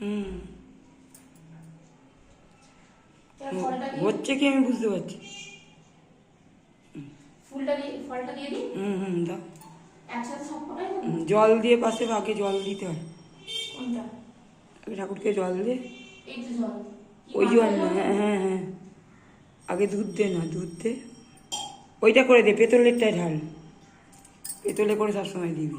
হুম। হচ্ছে কি আমি বুঝতে পারছি। ফুলটা দিয়ে ফলটা দিয়ে দিই? হুম হুম দাও। একসাথে সব কটাই জল দিয়ে পাশে আগে জল দিতে হয়। কোনটা? ঠাকুরকে জল দিয়ে এই তো জল। ওই জল হ্যাঁ হ্যাঁ হ্যাঁ। আগে দুধ দে না দুধ দে। ওইটা করে দে পেতলেরটা ঢাল। পেতলে করে সবসময় দিবি।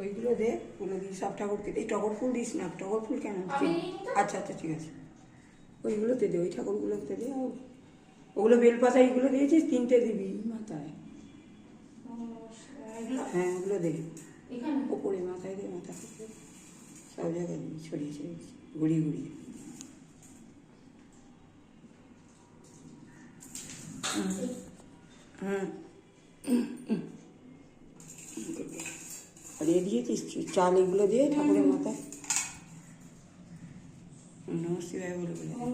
ওইগুলো দে ওগুলো দিয়ে সব ঠাকুরকে এই টগর ফুল দিস না টগর ফুল কেন আচ্ছা আচ্ছা ঠিক আছে। ওইগুলোতে দে ওই ঠাকুরগুলোতে দে। ওগুলো বেলপাতা এইগুলো দিয়েছিস তিনটে দিবি। মাথায়। হ্যাঁ ওগুলো দে। ওপরে মাথায় দে মাথা সব জায়গায় দিবি ছড়িয়ে ছড়িয়ে ঘুরিয়ে ঘুরিয়ে হুম আর দিয়েছিস চাল এগুলো দিয়ে ঠাকুরের মাথায় নমস্তে শিবায় বলে বলে ওম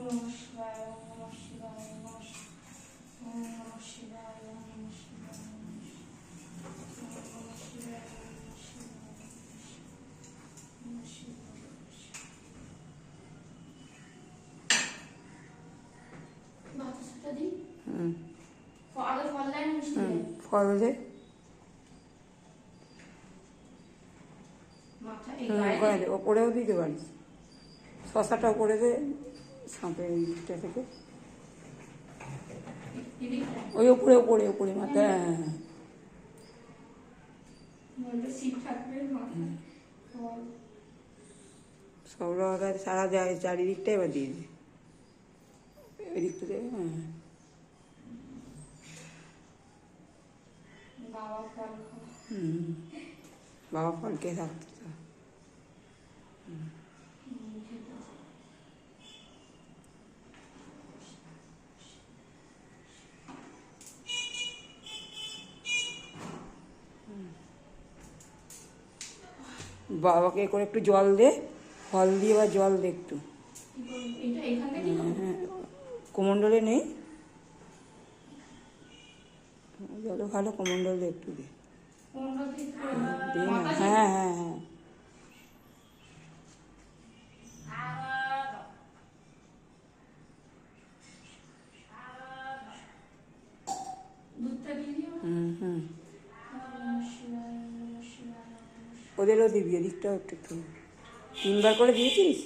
নমঃ করে দে ওপরেও দিতে পারিস। শশাটা করে দে সাঁপের ইটা থেকে। ওই ওপরে ওপরে ওপরে মাথায় হ্যাঁ হ্যাঁ, হ্যাঁ। সব রকম সারা যায় চারিদিকটা এবার দিয়ে দে। ওই দিকটা দে হ্যাঁ বাবা ফল ফলকে থাকতে বাবাকে করে একটু জল দে ফল দিয়ে বা জল দে একটু। হ্যাঁ, হ্যাঁ কোমণ্ডলে নেই। জলে ভালো কোমণ্ডলে একটু দে। দে হ্যাঁ হ্যাঁ হ্যাঁ দুধটা দিয়ে দিও হুম। ওদেরও দিবি এদিকটাও একটু তিনবার করে দিয়েছিস